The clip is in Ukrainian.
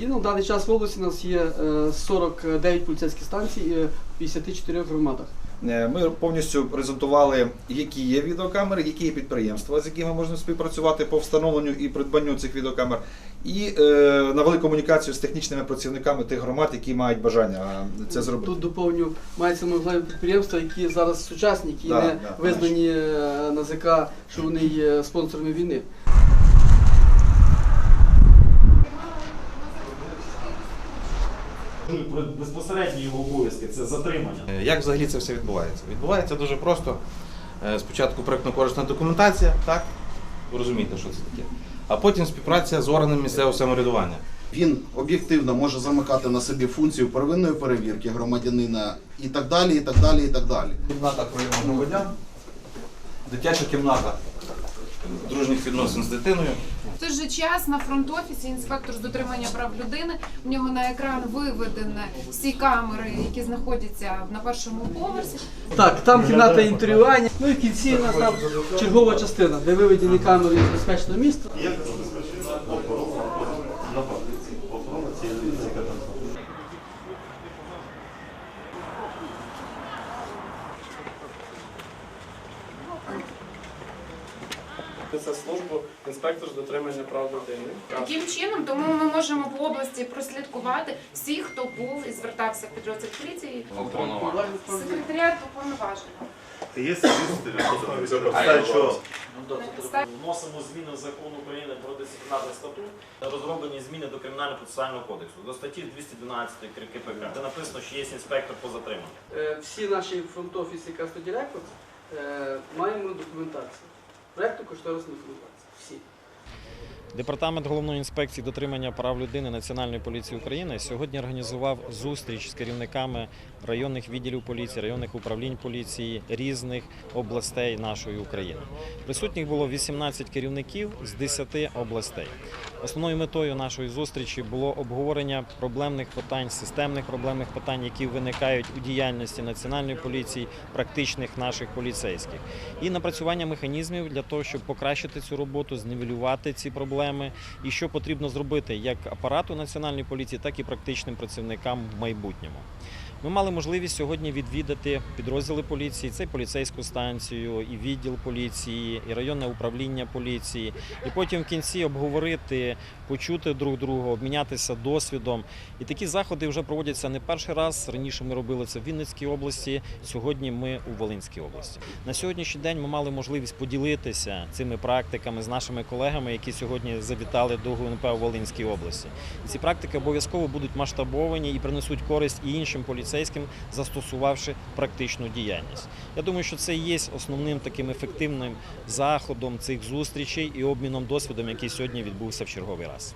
І на даний час в області у нас є е, 49 поліцейських станцій е, в 54 громадах. Е, Ми повністю презентували, які є відеокамери, які є підприємства, з якими можна співпрацювати по встановленню і придбанню цих відеокамер, і е, навели комунікацію з технічними працівниками тих громад, які мають бажання це зробити. Тут доповню мається можливі підприємства, які зараз сучасні, які Да, не да, визнані е, НАЗК, що вони є спонсорами війни. Про безпосередні його обов'язки це затримання. Е, Як взагалі це все відбувається? Відбувається дуже просто. Е, Спочатку проєктно-кошторисна документація, так? Ви розумієте, що це таке. А потім співпраця з органами місцевого самоврядування. Він об'єктивно може замикати на собі функцію первинної перевірки громадянина і так далі, і так далі, і так далі. Кімната прийому громадян, дитяча кімната дружніх відносин з дитиною. Той же час на фронт-офісі інспектор з дотримання прав людини в нього на екран виведені всі камери, які знаходяться на першому поверсі. Так, там кімната інтерв'ювання. Ну і в кінці у нас там чергова частина, де виведені камери з безпечного міста. Це службу інспектор з дотримання прав людини. Таким чином, тому ми можемо по області прослідкувати всіх, хто був і звертався в підрозділ поліції. Секретаріат уповноважений. Є Вносимо зміни в закон України про дисциплінарний статут, розроблені зміни до кримінально-процесуального кодексу, до статті 212 КПК, де написано, що є інспектор по затриманню. Е, Всі наші фронт-офіси Custody е, маємо документацію. Проекту кошторисної документації. Всі. Департамент головної інспекції дотримання прав людини Національної поліції України сьогодні організував зустріч з керівниками районних відділів поліції, районних управлінь поліції різних областей нашої України. Присутніх було 18 керівників з 10 областей. Основною метою нашої зустрічі було обговорення проблемних питань, системних проблемних питань, які виникають у діяльності національної поліції, практичних наших поліцейських, і напрацювання механізмів для того, щоб покращити цю роботу, зневелювати ці проблеми, і що потрібно зробити як апарату національної поліції, так і практичним працівникам в майбутньому. Ми мали можливість сьогодні відвідати підрозділи поліції, це і поліцейську станцію, і відділ поліції, і районне управління поліції, і потім в кінці обговорити, почути друг друга, обмінятися досвідом. І такі заходи вже проводяться не перший раз. Раніше ми робили це в Вінницькій області. Сьогодні ми у Волинській області. На сьогоднішній день ми мали можливість поділитися цими практиками з нашими колегами, які сьогодні завітали до ГУНП у Волинській області. І ці практики обов'язково будуть масштабовані і принесуть користь і іншим поліцейським, застосувавши практичну діяльність. Я думаю, що це є основним таким ефективним заходом цих зустрічей і обміном досвідом, який сьогодні відбувся в черговий раз.